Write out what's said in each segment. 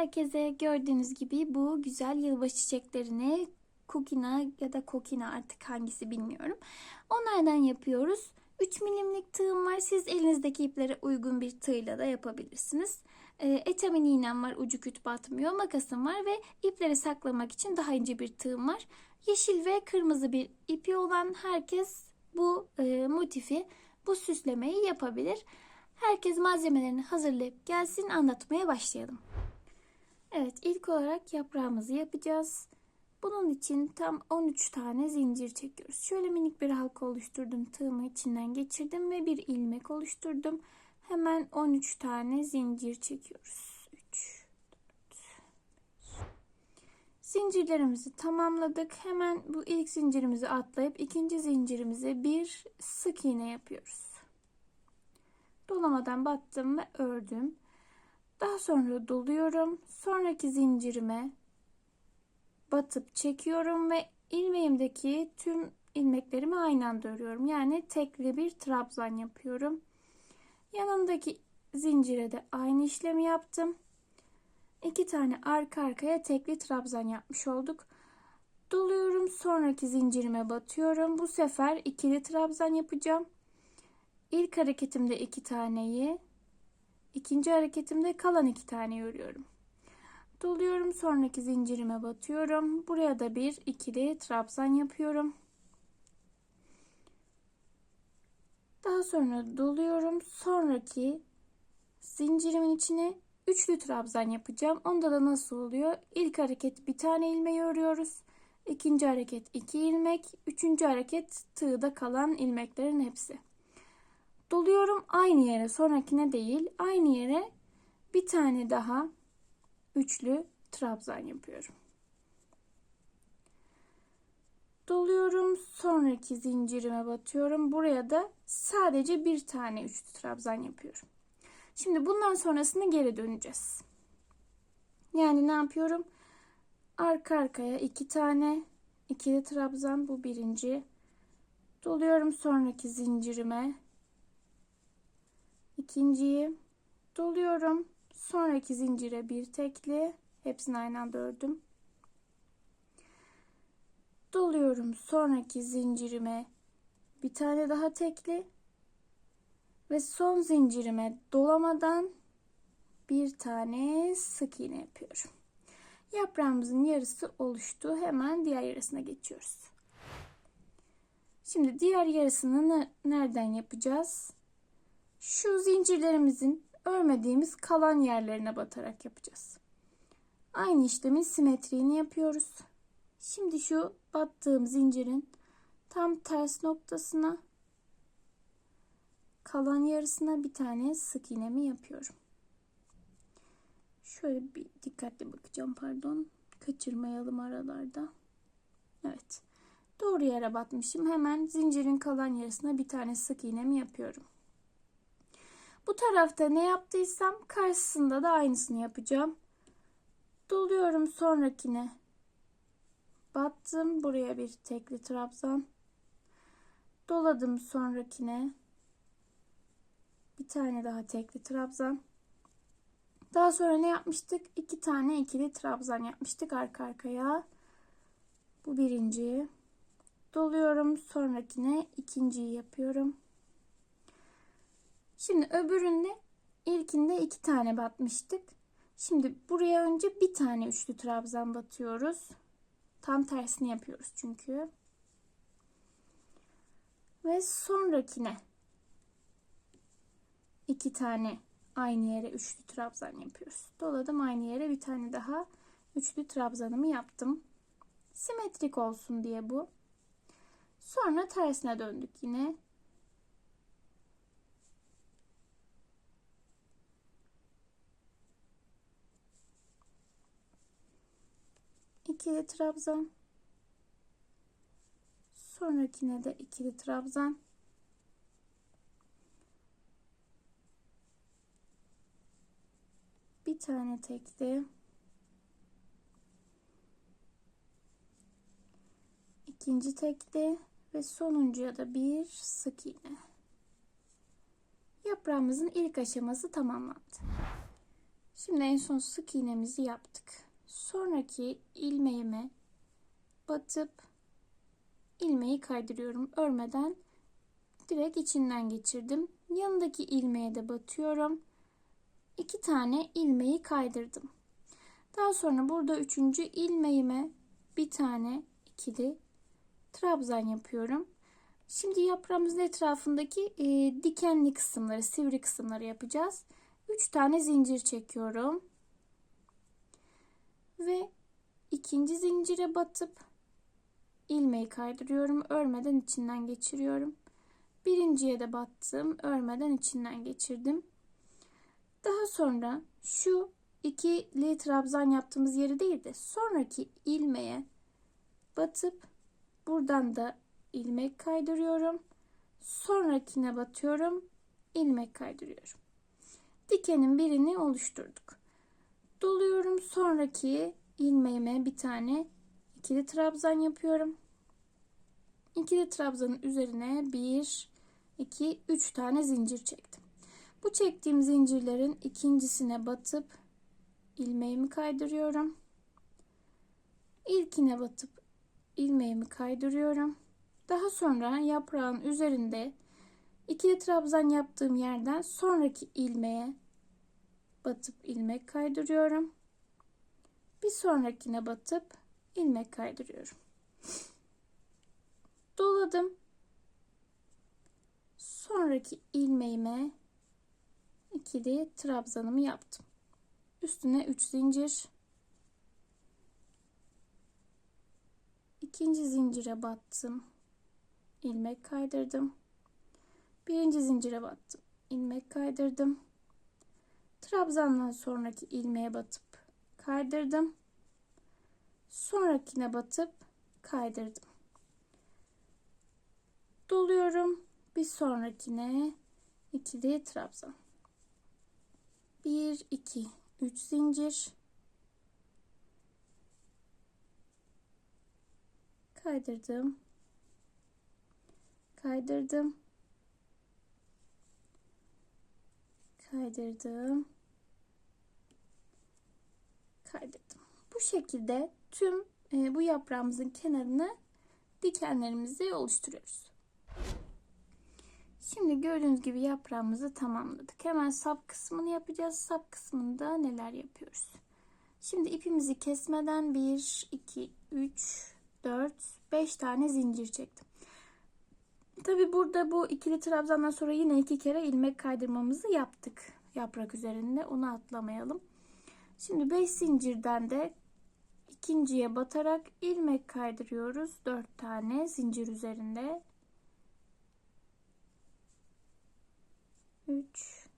herkese. Gördüğünüz gibi bu güzel yılbaşı çiçeklerini kukina ya da kokina artık hangisi bilmiyorum. Onlardan yapıyoruz. 3 milimlik tığım var. Siz elinizdeki iplere uygun bir tığla da yapabilirsiniz. E, etamin iğnem var. Ucu küt batmıyor. Makasım var ve ipleri saklamak için daha ince bir tığım var. Yeşil ve kırmızı bir ipi olan herkes bu e, motifi, bu süslemeyi yapabilir. Herkes malzemelerini hazırlayıp gelsin anlatmaya başlayalım. Evet ilk olarak yaprağımızı yapacağız. Bunun için tam 13 tane zincir çekiyoruz. Şöyle minik bir halka oluşturdum. Tığımı içinden geçirdim ve bir ilmek oluşturdum. Hemen 13 tane zincir çekiyoruz. 3 Zincirlerimizi tamamladık. Hemen bu ilk zincirimizi atlayıp ikinci zincirimize bir sık iğne yapıyoruz. Dolamadan battım ve ördüm. Daha sonra doluyorum. Sonraki zincirime batıp çekiyorum ve ilmeğimdeki tüm ilmeklerimi aynı anda örüyorum. Yani tekli bir trabzan yapıyorum. Yanındaki zincire de aynı işlemi yaptım. İki tane arka arkaya tekli trabzan yapmış olduk. Doluyorum. Sonraki zincirime batıyorum. Bu sefer ikili trabzan yapacağım. İlk hareketimde iki taneyi, ikinci hareketimde kalan iki tane örüyorum. Doluyorum. Sonraki zincirime batıyorum. Buraya da bir ikili trabzan yapıyorum. Daha sonra doluyorum. Sonraki zincirimin içine üçlü trabzan yapacağım. Onda da nasıl oluyor? İlk hareket bir tane ilmeği örüyoruz. İkinci hareket iki ilmek. Üçüncü hareket tığda kalan ilmeklerin hepsi. Doluyorum aynı yere sonrakine değil aynı yere bir tane daha üçlü trabzan yapıyorum. Doluyorum sonraki zincirime batıyorum. Buraya da sadece bir tane üçlü trabzan yapıyorum. Şimdi bundan sonrasını geri döneceğiz. Yani ne yapıyorum? Arka arkaya iki tane ikili trabzan bu birinci. Doluyorum sonraki zincirime. İkinciyi doluyorum. Sonraki zincire bir tekli. Hepsini aynı anda ördüm. Doluyorum sonraki zincirime bir tane daha tekli ve son zincirime dolamadan bir tane sık iğne yapıyorum. Yaprağımızın yarısı oluştu. Hemen diğer yarısına geçiyoruz. Şimdi diğer yarısını nereden yapacağız? Şu zincirlerimizin örmediğimiz kalan yerlerine batarak yapacağız. Aynı işlemin simetriğini yapıyoruz. Şimdi şu battığım zincirin tam ters noktasına kalan yarısına bir tane sık iğnemi yapıyorum. Şöyle bir dikkatli bakacağım pardon. Kaçırmayalım aralarda. Evet. Doğru yere batmışım. Hemen zincirin kalan yarısına bir tane sık iğnemi yapıyorum. Bu tarafta ne yaptıysam karşısında da aynısını yapacağım. Doluyorum sonrakine. Battım. Buraya bir tekli trabzan. Doladım sonrakine. Bir tane daha tekli trabzan. Daha sonra ne yapmıştık? İki tane ikili trabzan yapmıştık arka arkaya. Bu birinci. Doluyorum. Sonrakine ikinciyi yapıyorum. Şimdi öbüründe ilkinde iki tane batmıştık. Şimdi buraya önce bir tane üçlü trabzan batıyoruz. Tam tersini yapıyoruz çünkü. Ve sonrakine iki tane aynı yere üçlü trabzan yapıyoruz. Doladım aynı yere bir tane daha üçlü trabzanımı yaptım. Simetrik olsun diye bu. Sonra tersine döndük yine. İkili trabzan. Sonrakine de ikili trabzan. Bir tane tekli. ikinci tekli ve sonuncuya da bir sık iğne. Yaprağımızın ilk aşaması tamamlandı. Şimdi en son sık iğnemizi yaptık. Sonraki ilmeğime batıp ilmeği kaydırıyorum. Örmeden direkt içinden geçirdim. Yanındaki ilmeğe de batıyorum. İki tane ilmeği kaydırdım. Daha sonra burada üçüncü ilmeğime bir tane ikili trabzan yapıyorum. Şimdi yaprağımızın etrafındaki e, dikenli kısımları, sivri kısımları yapacağız. 3 tane zincir çekiyorum. Ve ikinci zincire batıp ilmeği kaydırıyorum. Örmeden içinden geçiriyorum. Birinciye de battım. Örmeden içinden geçirdim. Daha sonra şu ikili trabzan yaptığımız yeri değil de sonraki ilmeğe batıp buradan da ilmek kaydırıyorum. Sonrakine batıyorum. ilmek kaydırıyorum. Dikenin birini oluşturduk. Doluyorum. Sonraki ilmeğime bir tane ikili trabzan yapıyorum. İkili trabzanın üzerine bir, iki, üç tane zincir çektim. Bu çektiğim zincirlerin ikincisine batıp ilmeğimi kaydırıyorum. İlkine batıp ilmeğimi kaydırıyorum. Daha sonra yaprağın üzerinde ikili trabzan yaptığım yerden sonraki ilmeğe batıp ilmek kaydırıyorum. Bir sonrakine batıp ilmek kaydırıyorum. Doladım. Sonraki ilmeğime ikili trabzanımı yaptım. Üstüne 3 zincir. İkinci zincire battım. ilmek kaydırdım. Birinci zincire battım. ilmek kaydırdım. Trabzandan sonraki ilmeğe batıp kaydırdım. Sonrakine batıp kaydırdım. Doluyorum. Bir sonrakine ikili trabzan. 1 2 3 zincir. Kaydırdım. Kaydırdım. Kaydırdım kaydettim. Bu şekilde tüm e, bu yaprağımızın kenarını dikenlerimizi oluşturuyoruz. Şimdi gördüğünüz gibi yaprağımızı tamamladık. Hemen sap kısmını yapacağız. Sap kısmında neler yapıyoruz? Şimdi ipimizi kesmeden 1, 2, 3, 4, 5 tane zincir çektim. Tabi burada bu ikili trabzandan sonra yine iki kere ilmek kaydırmamızı yaptık. Yaprak üzerinde onu atlamayalım. Şimdi 5 zincirden de ikinciye batarak ilmek kaydırıyoruz. 4 tane zincir üzerinde. 3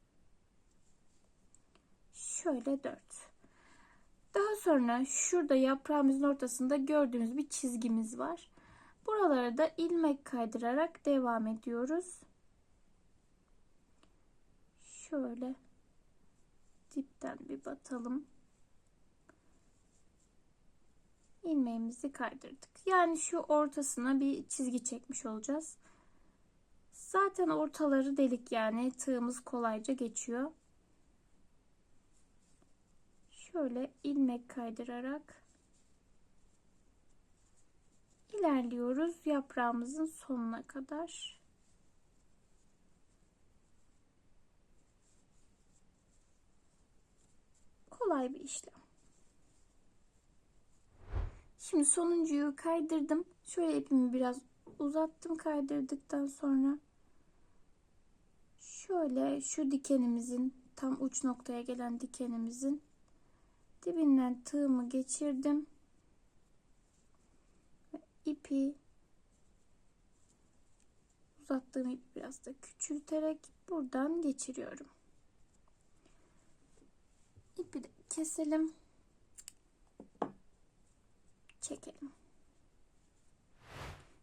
şöyle 4 daha sonra şurada yaprağımızın ortasında gördüğünüz bir çizgimiz var buralara da ilmek kaydırarak devam ediyoruz şöyle dipten bir batalım ilmeğimizi kaydırdık. Yani şu ortasına bir çizgi çekmiş olacağız. Zaten ortaları delik yani tığımız kolayca geçiyor. Şöyle ilmek kaydırarak ilerliyoruz yaprağımızın sonuna kadar. Kolay bir işlem. Şimdi sonuncuyu kaydırdım. Şöyle ipimi biraz uzattım kaydırdıktan sonra. Şöyle şu dikenimizin tam uç noktaya gelen dikenimizin dibinden tığımı geçirdim. İpi uzattığım ipi biraz da küçülterek buradan geçiriyorum. İpi de keselim çekelim.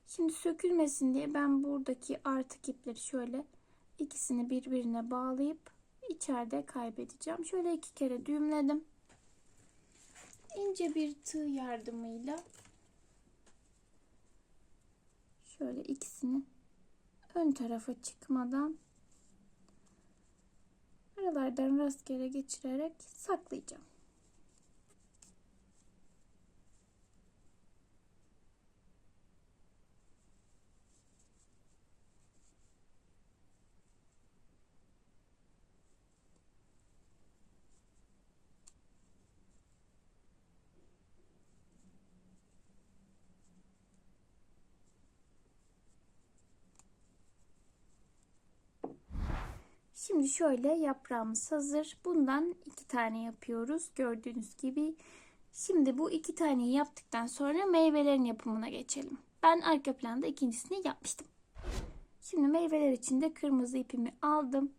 Şimdi sökülmesin diye ben buradaki artık ipleri şöyle ikisini birbirine bağlayıp içeride kaybedeceğim. Şöyle iki kere düğümledim. İnce bir tığ yardımıyla şöyle ikisini ön tarafa çıkmadan Aralardan rastgele geçirerek saklayacağım. Şimdi şöyle yaprağımız hazır. Bundan iki tane yapıyoruz. Gördüğünüz gibi. Şimdi bu iki taneyi yaptıktan sonra meyvelerin yapımına geçelim. Ben arka planda ikincisini yapmıştım. Şimdi meyveler için de kırmızı ipimi aldım.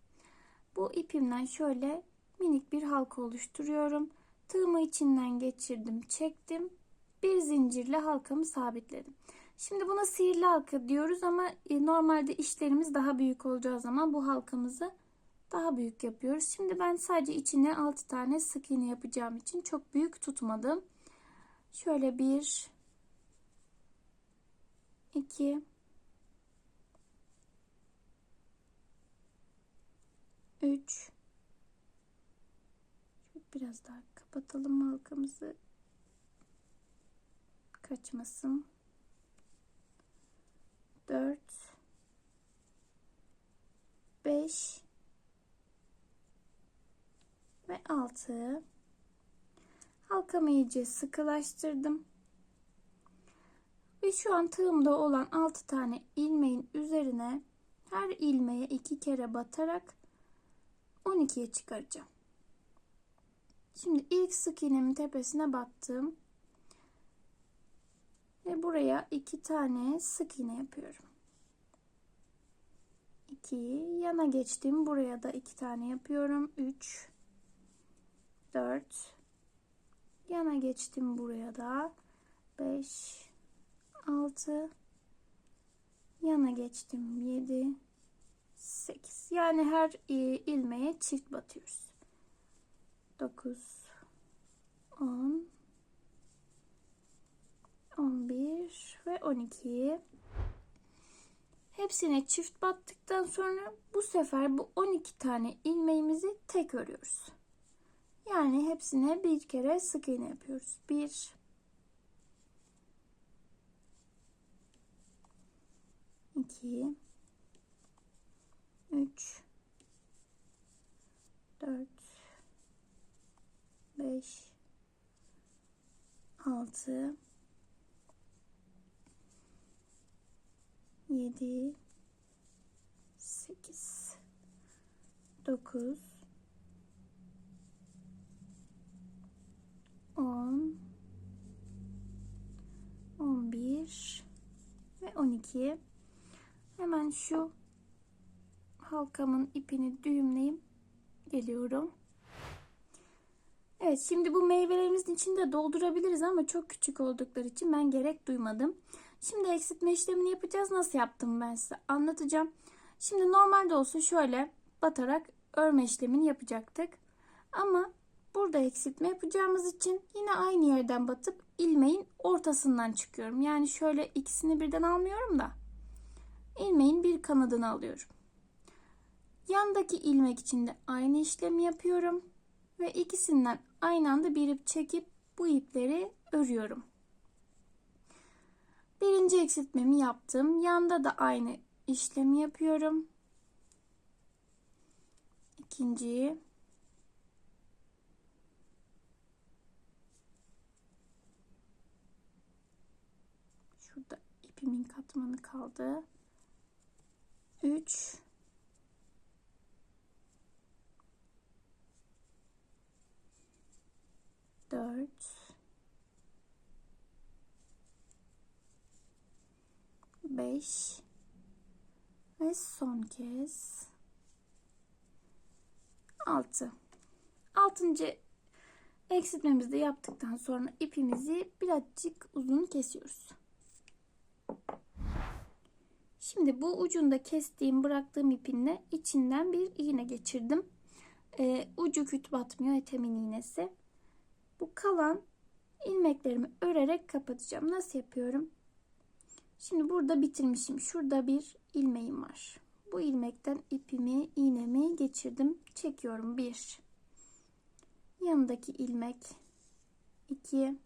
Bu ipimden şöyle minik bir halka oluşturuyorum. Tığımı içinden geçirdim, çektim. Bir zincirle halkamı sabitledim. Şimdi buna sihirli halka diyoruz ama e, normalde işlerimiz daha büyük olacağı zaman bu halkamızı daha büyük yapıyoruz. Şimdi ben sadece içine 6 tane sık iğne yapacağım için çok büyük tutmadım. Şöyle bir 2 3 biraz daha kapatalım halkamızı kaçmasın. 4 5 ve 6 halkamı iyice sıkılaştırdım ve şu an tığımda olan 6 tane ilmeğin üzerine her ilmeğe iki kere batarak 12'ye çıkaracağım. Şimdi ilk sık iğnemin tepesine battım. Ve buraya iki tane sık iğne yapıyorum. 2 yana geçtim. Buraya da iki tane yapıyorum. 3 4 yana geçtim buraya da. 5 6 yana geçtim 7 8 yani her ilmeğe çift batıyoruz. 9 10 11 ve 12 hepsine çift battıktan sonra bu sefer bu 12 tane ilmeğimizi tek örüyoruz yani hepsine bir kere sık iğne yapıyoruz. 1 2 3 4 5 6 7 8 9 10 11 ve 12 hemen şu halkamın ipini düğümleyip geliyorum. Evet şimdi bu meyvelerimizin içinde doldurabiliriz ama çok küçük oldukları için ben gerek duymadım. Şimdi eksiltme işlemini yapacağız. Nasıl yaptım ben size anlatacağım. Şimdi normalde olsa şöyle batarak örme işlemini yapacaktık. Ama burada eksiltme yapacağımız için yine aynı yerden batıp ilmeğin ortasından çıkıyorum. Yani şöyle ikisini birden almıyorum da ilmeğin bir kanadını alıyorum. Yandaki ilmek için de aynı işlemi yapıyorum ve ikisinden aynı anda bir ip çekip bu ipleri örüyorum. Birinci eksiltmemi yaptım. Yanda da aynı işlemi yapıyorum. İkinciyi Şurada ipimin katmanı kaldı. 3 4 5 ve son kez 6 altıncı eksiltmemizi de yaptıktan sonra ipimizi birazcık uzun kesiyoruz. Şimdi bu ucunda kestiğim bıraktığım ipinle içinden bir iğne geçirdim. Ee, ucu küt batmıyor etemin iğnesi. Bu kalan ilmeklerimi örerek kapatacağım. Nasıl yapıyorum? Şimdi burada bitirmişim. Şurada bir ilmeğim var. Bu ilmekten ipimi, iğnemi geçirdim. Çekiyorum. 1. Yanındaki ilmek 2.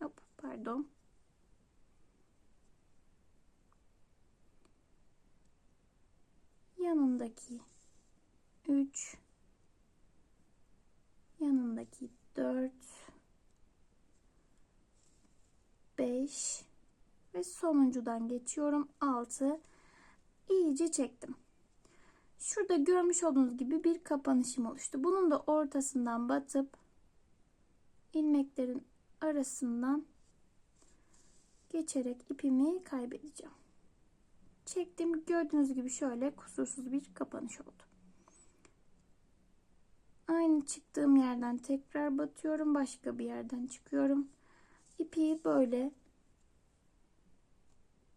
Hop, pardon. Yanındaki 3 yanındaki 4 5 ve sonuncudan geçiyorum 6 iyice çektim. Şurada görmüş olduğunuz gibi bir kapanışım oluştu. Bunun da ortasından batıp ilmeklerin arasından geçerek ipimi kaybedeceğim. Çektim. Gördüğünüz gibi şöyle kusursuz bir kapanış oldu. Aynı çıktığım yerden tekrar batıyorum. Başka bir yerden çıkıyorum. İpi böyle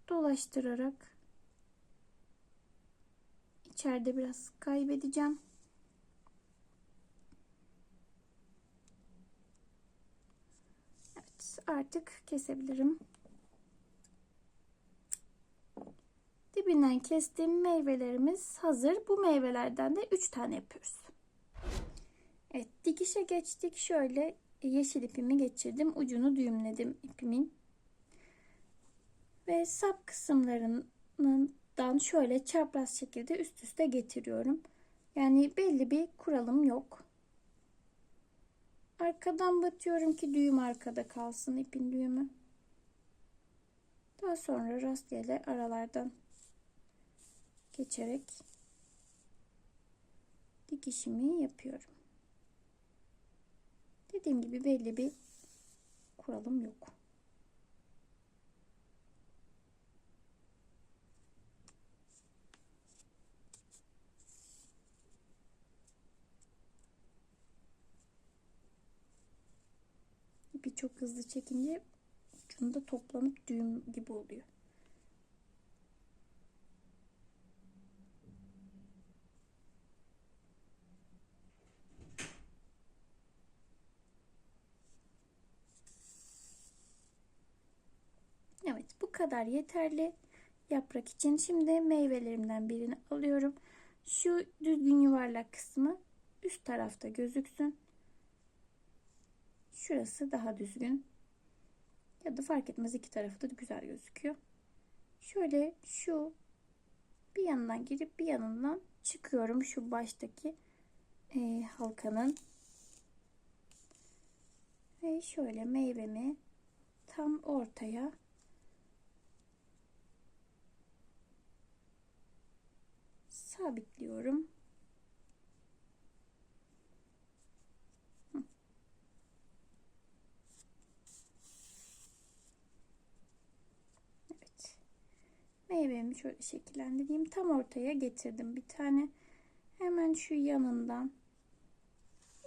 dolaştırarak içeride biraz kaybedeceğim. Evet, artık kesebilirim. Dibinden kestiğim meyvelerimiz hazır. Bu meyvelerden de 3 tane yapıyoruz. Evet dikişe geçtik. Şöyle yeşil ipimi geçirdim. Ucunu düğümledim ipimin. Ve sap kısımlarından şöyle çapraz şekilde üst üste getiriyorum. Yani belli bir kuralım yok. Arkadan batıyorum ki düğüm arkada kalsın ipin düğümü. Daha sonra rastgele aralardan geçerek dikişimi yapıyorum. Dediğim gibi belli bir kuralım yok. İpi çok hızlı çekince ucunda toplanıp düğüm gibi oluyor. Evet bu kadar yeterli yaprak için. Şimdi meyvelerimden birini alıyorum. Şu düzgün yuvarlak kısmı üst tarafta gözüksün. Şurası daha düzgün. Ya da fark etmez iki tarafı da güzel gözüküyor. Şöyle şu bir yanından girip bir yanından çıkıyorum şu baştaki e, halkanın. Ve şöyle meyvemi tam ortaya sabitliyorum. Evet. Meyvemi şöyle şekillendireyim. Tam ortaya getirdim bir tane. Hemen şu yanından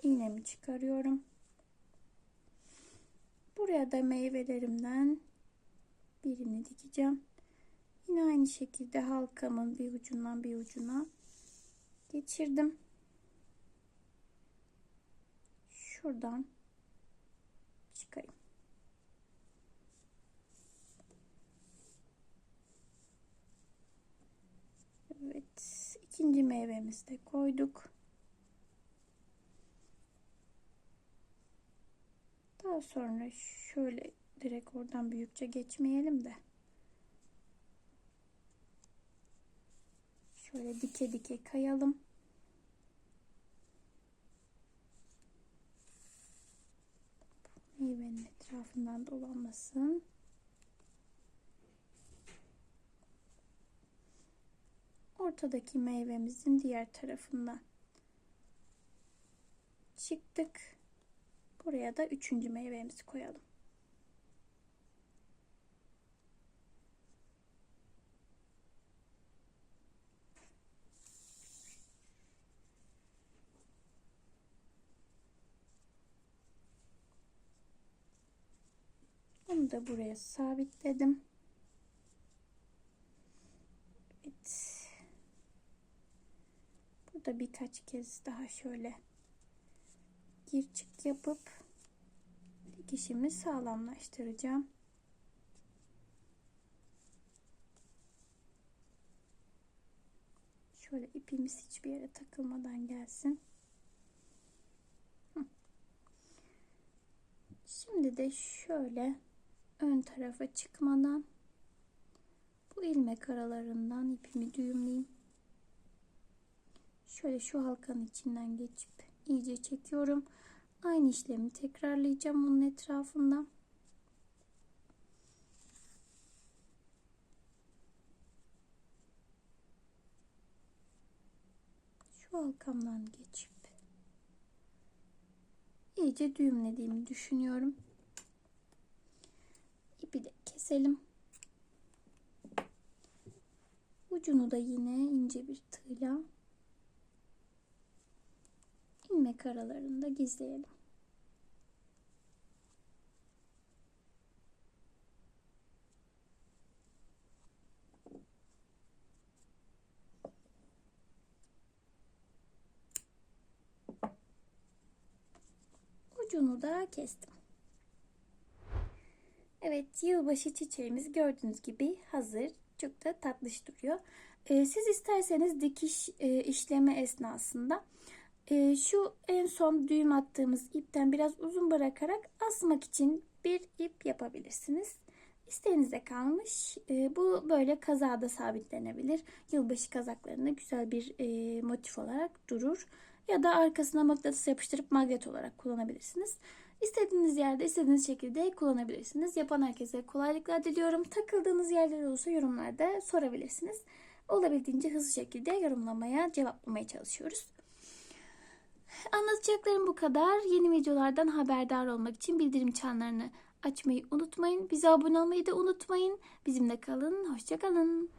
iğnemi çıkarıyorum. Buraya da meyvelerimden birini dikeceğim. Yine aynı şekilde halkamın bir ucundan bir ucuna geçirdim. Şuradan çıkayım. Evet, ikinci meyvemizi de koyduk. Daha sonra şöyle direkt oradan büyükçe geçmeyelim de. Şöyle dike dike kayalım. Meyvenin etrafından dolanmasın. Ortadaki meyvemizin diğer tarafından çıktık. Buraya da üçüncü meyvemizi koyalım. Da buraya sabitledim. Evet. Burada birkaç kez daha şöyle gir çık yapıp dikişimi sağlamlaştıracağım. Şöyle ipimiz hiçbir yere takılmadan gelsin. Şimdi de şöyle ön tarafa çıkmadan bu ilmek aralarından ipimi düğümleyeyim. Şöyle şu halkanın içinden geçip iyice çekiyorum. Aynı işlemi tekrarlayacağım onun etrafında. Şu halkamdan geçip iyice düğümlediğimi düşünüyorum. İpi de keselim. Ucunu da yine ince bir tığla ilmek aralarında gizleyelim. Ucunu da kestim. Evet, yılbaşı çiçeğimiz gördüğünüz gibi hazır. Çok da tatlış duruyor. Ee, siz isterseniz dikiş e, işleme esnasında e, şu en son düğüm attığımız ipten biraz uzun bırakarak asmak için bir ip yapabilirsiniz. İsteğinize kalmış. E, bu böyle kazada sabitlenebilir. Yılbaşı kazaklarında güzel bir e, motif olarak durur. Ya da arkasına mıknatıs yapıştırıp magnet olarak kullanabilirsiniz. İstediğiniz yerde istediğiniz şekilde kullanabilirsiniz. Yapan herkese kolaylıklar diliyorum. Takıldığınız yerler olursa yorumlarda sorabilirsiniz. Olabildiğince hızlı şekilde yorumlamaya, cevaplamaya çalışıyoruz. Anlatacaklarım bu kadar. Yeni videolardan haberdar olmak için bildirim çanlarını açmayı unutmayın. Bize abone olmayı da unutmayın. Bizimle kalın. Hoşçakalın.